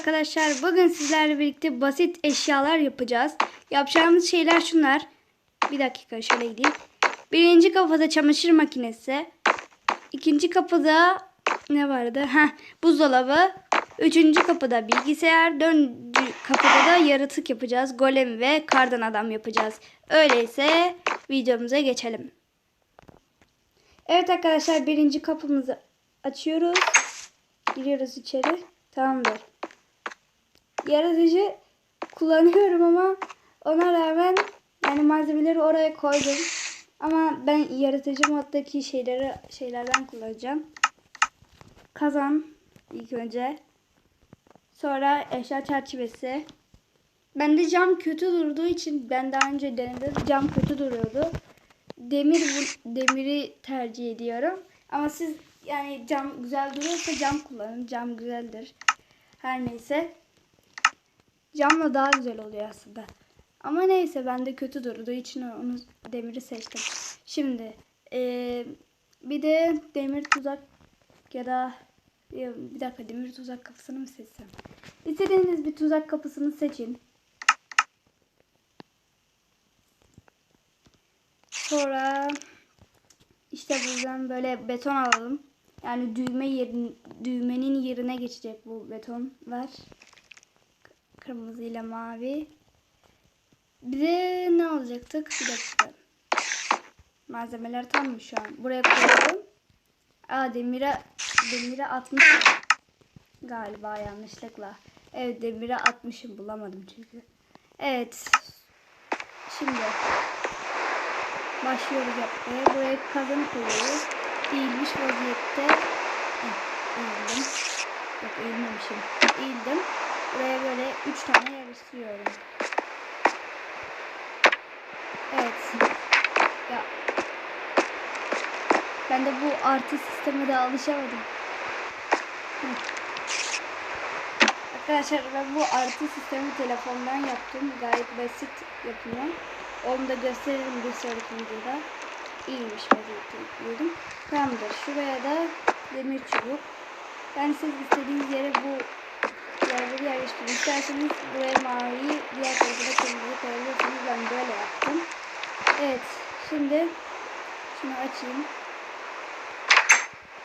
arkadaşlar. Bugün sizlerle birlikte basit eşyalar yapacağız. Yapacağımız şeyler şunlar. Bir dakika şöyle gideyim. Birinci kapıda çamaşır makinesi. İkinci kapıda ne vardı? Heh, buzdolabı. Üçüncü kapıda bilgisayar. Dördüncü kapıda da yaratık yapacağız. Golem ve kardan adam yapacağız. Öyleyse videomuza geçelim. Evet arkadaşlar birinci kapımızı açıyoruz. Giriyoruz içeri. Tamamdır. Yaratıcı kullanıyorum ama ona rağmen yani malzemeleri oraya koydum. Ama ben yaratıcı moddaki şeyleri şeylerden kullanacağım. Kazan ilk önce. Sonra eşya çerçevesi. Bende cam kötü durduğu için ben daha önce denedim. Cam kötü duruyordu. Demir demiri tercih ediyorum. Ama siz yani cam güzel duruyorsa cam kullanın. Cam güzeldir. Her neyse. Camla daha güzel oluyor aslında. Ama neyse ben de kötü durduğu için onu demiri seçtim. Şimdi eee, bir de demir tuzak ya da bir dakika demir tuzak kapısını mı seçsem? İstediğiniz bir tuzak kapısını seçin. Sonra işte buradan böyle beton alalım. Yani düğme yerin, düğmenin yerine geçecek bu betonlar. Kırmızı ile mavi. Bir de ne alacaktık? Bir dakika. Malzemeler tam mı şu an? Buraya koyalım. Aa demire demire atmış galiba yanlışlıkla. Evet demire atmışım bulamadım çünkü. Evet. Şimdi başlıyoruz yapmaya. Buraya kazanı koyuyoruz. Eğilmiş vaziyette eğildim. Yok eğilmemişim. Eğildim. Buraya böyle 3 tane yerleştiriyorum. Evet. Ya. Ben de bu artı sisteme de alışamadım. Heh. Arkadaşlar ben bu artı sistemi telefondan yaptım. Gayet basit yapımı. Onu da gösteririm bir sonraki videoda. İyiymiş vaziyette yüklüyorum. Tamamdır. Şuraya da demir çubuk. Yani siz istediğiniz yere bu yerleri yerleştirin. İsterseniz buraya maviyi, diğer tarafa da kırmızı koyabilirsiniz. Ben böyle yaptım. Evet. Şimdi şunu açayım.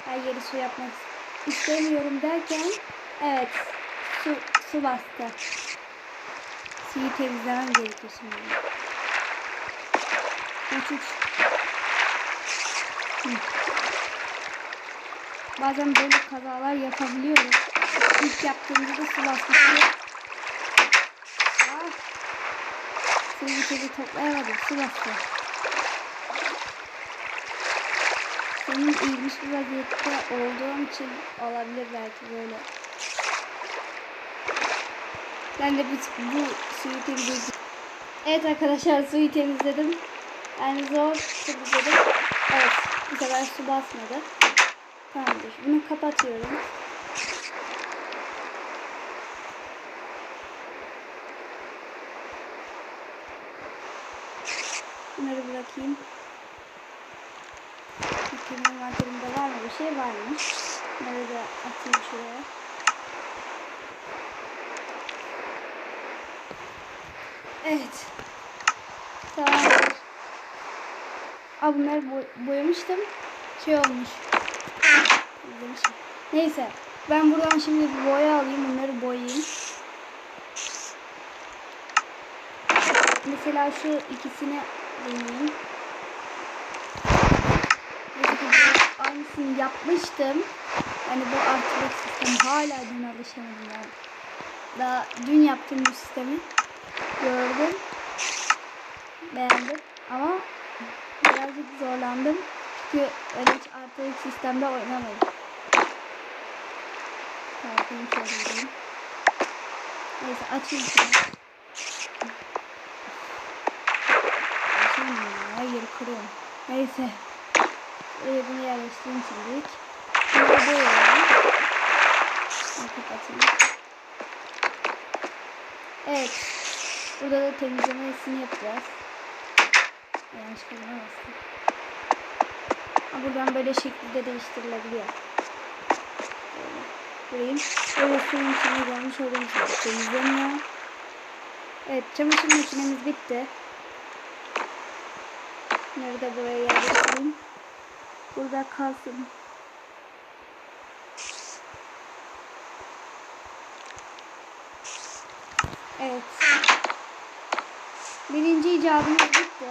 Her yeri su yapmak istemiyorum derken evet su, su bastı. Suyu temizlemem gerekiyor şimdi. Uç uç. Bazen böyle kazalar yapabiliyorum. İlk yaptığımda da su basmıştı. Ah. Suyu bir kere toplayamadım. Su bastı. Senin eğilmiş bir vaziyette olduğum için olabilir belki böyle. Ben de bu, bu suyu temizledim. Evet arkadaşlar suyu temizledim. Yani zor temizledim. Evet bu sefer su basmadı. Tamamdır. Bunu kapatıyorum. Bunları bırakayım. Bakayım envanterimde var mı bir şey varmış. Bunları da atayım şuraya. Evet. Tamamdır. Aa bunları boy boyamıştım. Şey olmuş. İzlemişim. Neyse. Ben buradan şimdi bir boya alayım. Bunları boyayayım. Mesela şu ikisini Mesela aynısını yapmıştım. Hani bu artık sistem hala dün alışamadım yani. Daha dün yaptım bu sistemi. Gördüm. Beğendim. Ama birazcık zorlandım. Çünkü öyle hiç artık sistemde oynamadım. Şöyle gideyim. Neyse açayım şunu. Açayım ya. Her yeri kırıyorum. Neyse. Ee, bunu yerleştireyim şimdilik. Boyayalım. Bunu kapatayım. Evet. Burada da temizlemesini yapacağız. Yanlış. Ha, buradan böyle şekilde değiştirilebiliyor. Böyle. Göreyim. Böyle suyun içine görmüş olduğunuz gibi temizleniyor. Evet çamaşır makinemiz bitti. Bunları da buraya yerleştireyim. Burada kalsın. Evet. Birinci icadımız bitti.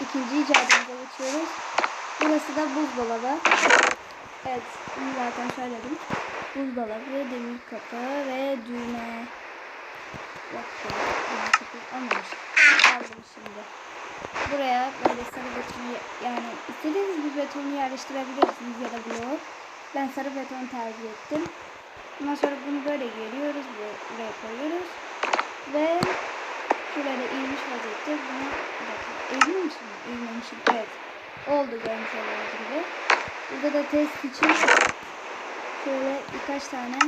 İkinci icadımıza geçiyoruz. Burası da buzdolabı. Evet, bunu zaten söyledim. Buzdolabı, demir kapı ve düğme. Yok, demir kapı olmamış. Aldım şimdi. Buraya böyle sarı betonu yani istediğiniz bir betonu yerleştirebilirsiniz ya da blok. Ben sarı betonu tercih ettim. Ondan sonra bunu böyle geliyoruz, buraya koyuyoruz. Ve şöyle eğilmiş vaziyette bunu eğilmemişim mi? Eğilmemişim, evet. Oldu görmüş olduğunuz gibi. Burada da test için şöyle birkaç tane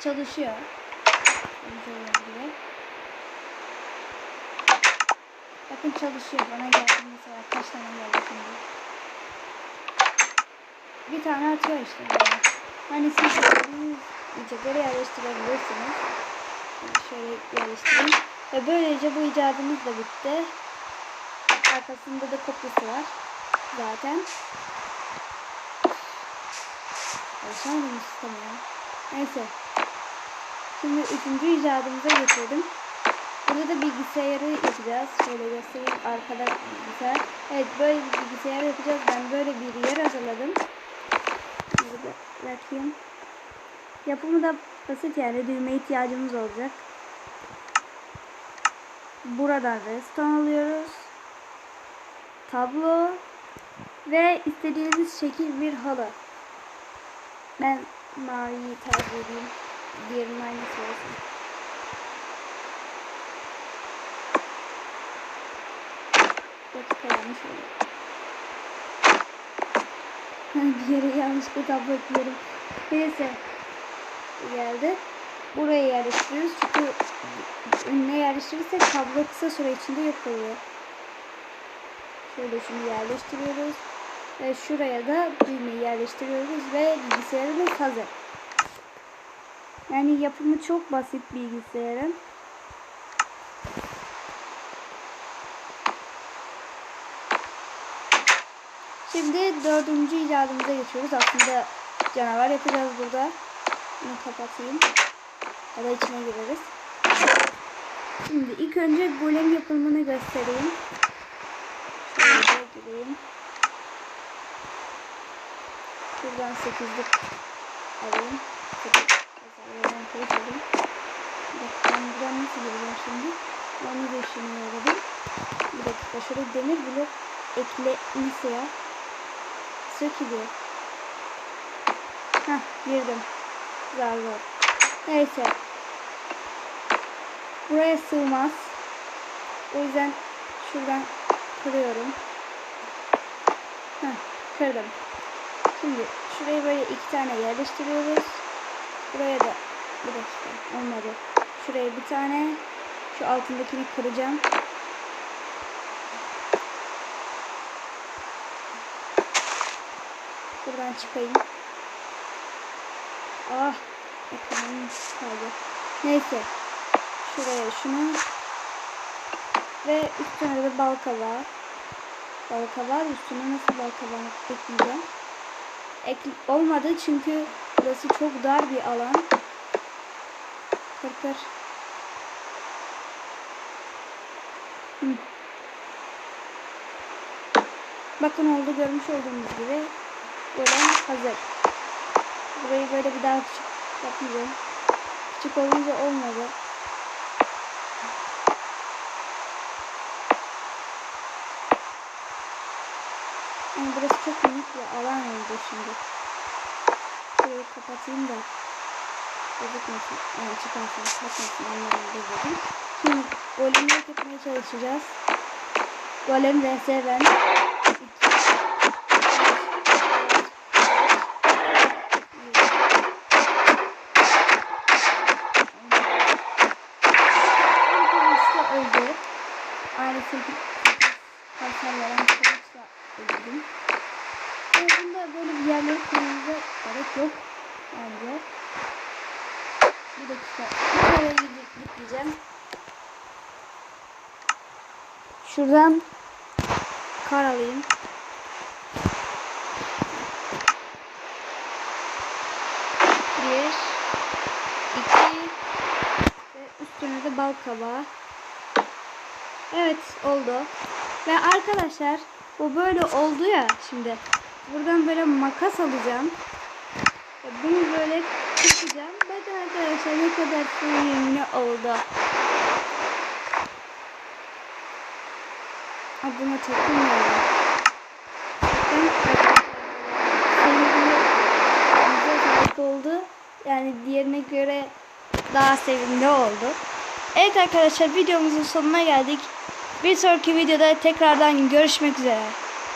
çalışıyor. Olduğunuz gibi. Bakın çalışıyor. Bana geldi mesela kaç tane geldi şimdi. Bir tane atıyor işte böyle. Hani siz istediğiniz icatları yerleştirebilirsiniz. Şöyle yerleştireyim. Ve böylece bu icadımız da bitti. Arkasında da kopyası var. Zaten. Alışamadım istemeye. Neyse. Şimdi üçüncü icadımıza geçelim. Burada da bilgisayarı yapacağız. Şöyle göstereyim. Arkada bilgisayar. Evet böyle bir bilgisayar yapacağız. Ben böyle bir yer hazırladım. Burada bırakayım. Yapımı da basit yani düğme ihtiyacımız olacak. Buradan reston alıyoruz. Tablo ve istediğiniz şekil bir halı. Ben maviyi tercih edeyim. Diğerinin aynısı olsun. Dakika yanlış oldu. bir yere yanlışlıkla tablo ekliyorum. Neyse. Geldi. Buraya yerleştiriyoruz. Çünkü önüne yerleştirirsek tablo kısa süre içinde yok oluyor. Şöyle şunu yerleştiriyoruz. Ve şuraya da düğmeyi yerleştiriyoruz ve bilgisayarımız hazır. Yani yapımı çok basit bilgisayarın. Şimdi dördüncü icadımıza geçiyoruz. Aslında canavar yapacağız burada. Bunu kapatayım. Ya da içine gireriz. Şimdi ilk önce golem yapımını göstereyim. Şöyle gireyim. Şuradan sekizlik alayım. Buradan koyalım. Ben buradan nasıl gireceğim şimdi? Onu da işini yolladım. Bir dakika şöyle demir blok eklemişse ya sökülüyor. Heh girdim. Zar zor. Neyse. Buraya sığmaz. O yüzden şuradan kırıyorum. Heh, kırdım. Şimdi şurayı böyle iki tane yerleştiriyoruz. Buraya da bir dakika olmadı. Şuraya bir tane şu altındakini kıracağım. Buradan çıkayım. Ah. Ekranım kaldı. Neyse. Şuraya şunu. Ve üstüne de bal kabağı. Bal kabağı üstüne nasıl bal kabağı ekleyeceğim. Ek olmadı çünkü burası çok dar bir alan. Kır kır. Hı. Bakın oldu görmüş olduğunuz gibi golem hazır. Burayı böyle bir daha küçük yapacağım. Küçük olunca olmadı. Yani burası çok minik bir alan oldu şimdi. Şurayı kapatayım da gözükmesin. Yani çıkarsın, kaçmasın anlamında dedim. Şimdi golemi yok etmeye çalışacağız. Golem vs ben. Öldürdüm. Ve bunda böyle bir yerleri koyunca bence. Bir dakika. Bir kere gidip gideceğim. Şuradan kar alayım. Bir, iki ve üstüne de bal kabağı. Evet oldu. Ve arkadaşlar bu böyle oldu ya şimdi. Buradan böyle makas alacağım. Ve bunu böyle kısacağım. Bakın arkadaşlar ne kadar sevimli oldu. Aa, buna takılmıyorum. Oldu. Yani diğerine göre daha sevimli oldu. Evet arkadaşlar videomuzun sonuna geldik. Bir sonraki videoda tekrardan görüşmek üzere.